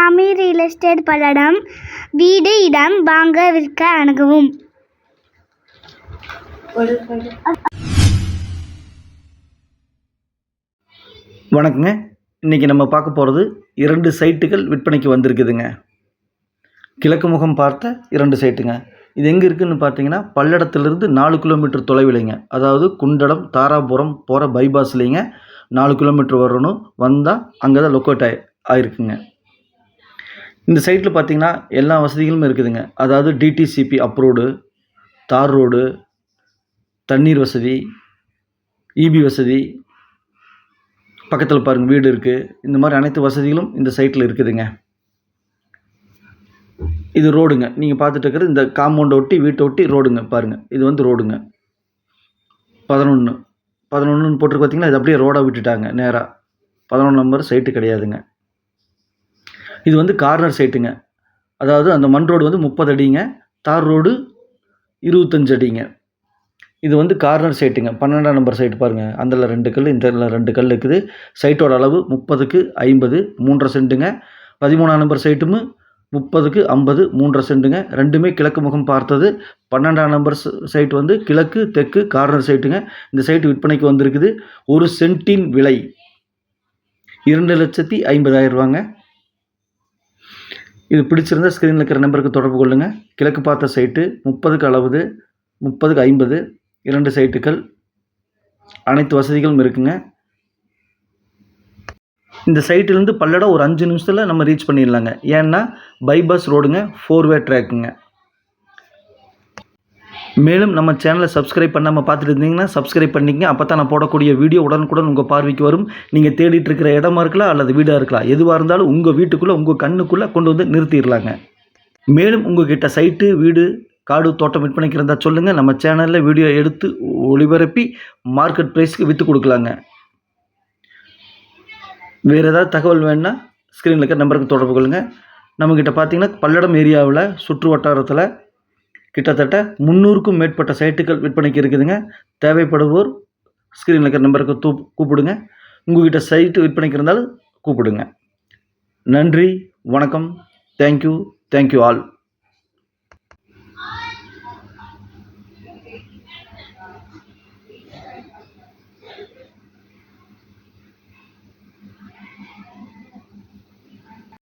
சாமி real estate Palladam வீடு இடம் வாங்க விற்க அணுகவும். வணக்கங்க. இன்றைக்கி நம்ம பார்க்க போகிறது இரண்டு சைட்டுகள் விற்பனைக்கு வந்திருக்குதுங்க. கிழக்கு முகம் பார்த்த இரண்டு சைட்டுங்க. இது எங்கே இருக்குதுன்னு பார்த்தீங்கன்னா பல்லடத்துலேருந்து நாலு கிலோமீட்டர் தொலைவிலைங்க. அதாவது குண்டடம் தாராபுரம் போகிற பைபாஸ்லேங்க நாலு கிலோமீட்டர் வரணும். வந்தால் அங்கே தான் லொக்கோட் ஆகி ஆயிருக்குங்க. இந்த சைட்டில் பார்த்தீங்கன்னா எல்லா வசதிகளும் இருக்குதுங்க. அதாவது டிடிசிபி அப்ரோடு தார் ரோடு தண்ணீர் வசதி இபி வசதி பக்கத்தில் பாருங்கள் வீடு இருக்குது இந்த மாதிரி அனைத்து வசதிகளும் இந்த சைட்டில் இருக்குதுங்க. இது ரோடுங்க நீங்கள் பார்த்துட்டு இருக்கிறது இந்த காம்பவுண்டை ஒட்டி வீட்டை ஒட்டி ரோடுங்க பாருங்கள் இது வந்து ரோடுங்க பதினொன்று பதினொன்றுன்னு போட்டிருக்கு பார்த்தீங்கன்னா இது அப்படியே ரோடாக விட்டுட்டாங்க நேராக பதினொன்று நம்பர் சைட்டு கிடையாதுங்க. இது வந்து கார்னர் சைட்டுங்க அதாவது அந்த மண் ரோடு வந்து முப்பது அடிங்க தார் ரோடு இருபத்தஞ்சு அடிங்க. இது வந்து கார்னர் சைட்டுங்க பன்னெண்டாம் நம்பர் சைட்டு பாருங்கள் அந்தல ரெண்டு கல் இந்த ரெண்டு கல் இருக்குது. சைட்டோட அளவு முப்பதுக்கு ஐம்பது மூன்றரை சென்ட்டுங்க பதிமூணாம் நம்பர் சைட்டும் முப்பதுக்கு ஐம்பது மூன்றரை சென்ட்டுங்க ரெண்டுமே கிழக்கு முகம் பார்த்தது. பன்னெண்டாம் நம்பர் சைட் வந்து கிழக்கு தெற்கு கார்னர் சைட்டுங்க இந்த சைட்டு விற்பனைக்கு வந்திருக்குது. ஒரு சென்ட்டின் விலை. இரண்டு லட்சத்தி ஐம்பதாயிரம் ரூபாங்க. இது பிடிச்சிருந்தா ஸ்க்ரீனில் இருக்கிற நம்பருக்கு தொடர்பு கொள்ளுங்கள் கிழக்கு பார்த்த சைட்டு முப்பதுக்கு அளவுது முப்பதுக்கு ஐம்பது இரண்டு சைட்டுகள் அனைத்து வசதிகளும் இருக்குங்க. இந்த சைட்டிலேருந்து பல்லடம் ஒரு அஞ்சு நிமிஷத்தில் நம்ம ரீச் பண்ணிடலாங்க. ஏன்னா பைபாஸ் ரோடுங்க ஃபோர் வே ட்ராக்குங்க மேலும் நம்ம சேனலை சப்ஸ்கிரைப் பண்ணாமல் பார்த்துட்டு இருந்தீங்கன்னா சப்ஸ்கிரைப் பண்ணிக்கங்க. அப்போ தான் நான் போடக்கூடிய வீடியோ உடனுக்குடன் உங்கள் பார்வைக்கு வரும். நீங்கள் தேடிட்டு இருக்கிற இடமா இருக்கலாம் அல்லது வீடாக இருக்கலாம். எதுவாக இருந்தாலும் உங்கள் வீட்டுக்குள்ளே உங்கள் கண்ணுக்குள்ளே கொண்டு வந்து நிறுத்திடலாங்க. மேலும் உங்ககிட்ட சைட்டு வீடு காடு தோட்டம் விற்பனைக்கு இருந்தால் சொல்லுங்கள் நம்ம சேனலில் வீடியோ எடுத்து ஒளிபரப்பி மார்க்கெட் ப்ரைஸ்க்கு விற்று கொடுக்கலாங்க. வேறு ஏதாவது தகவல் வேணுன்னா ஸ்க்ரீனில் இருக்கிற நம்பருக்கு தொடர்பு கொள்ளுங்கள் நம்மக்கிட்ட பார்த்தீங்கன்னா பல்லடம் ஏரியாவில் சுற்று வட்டாரத்தில் கிட்டத்தட்ட முந்நூறுக்கும் மேற்பட்ட சைட்டுகள் விற்பனைக்கு இருக்குதுங்க. தேவைப்படுவோர் ஸ்க்ரீனில் இருக்கிற நம்பருக்கு தூ கூப்பிடுங்க. உங்கள்கிட்ட சைட்டு விற்பனைக்கு இருந்தாலும் கூப்பிடுங்க. நன்றி வணக்கம். Thank you thank you all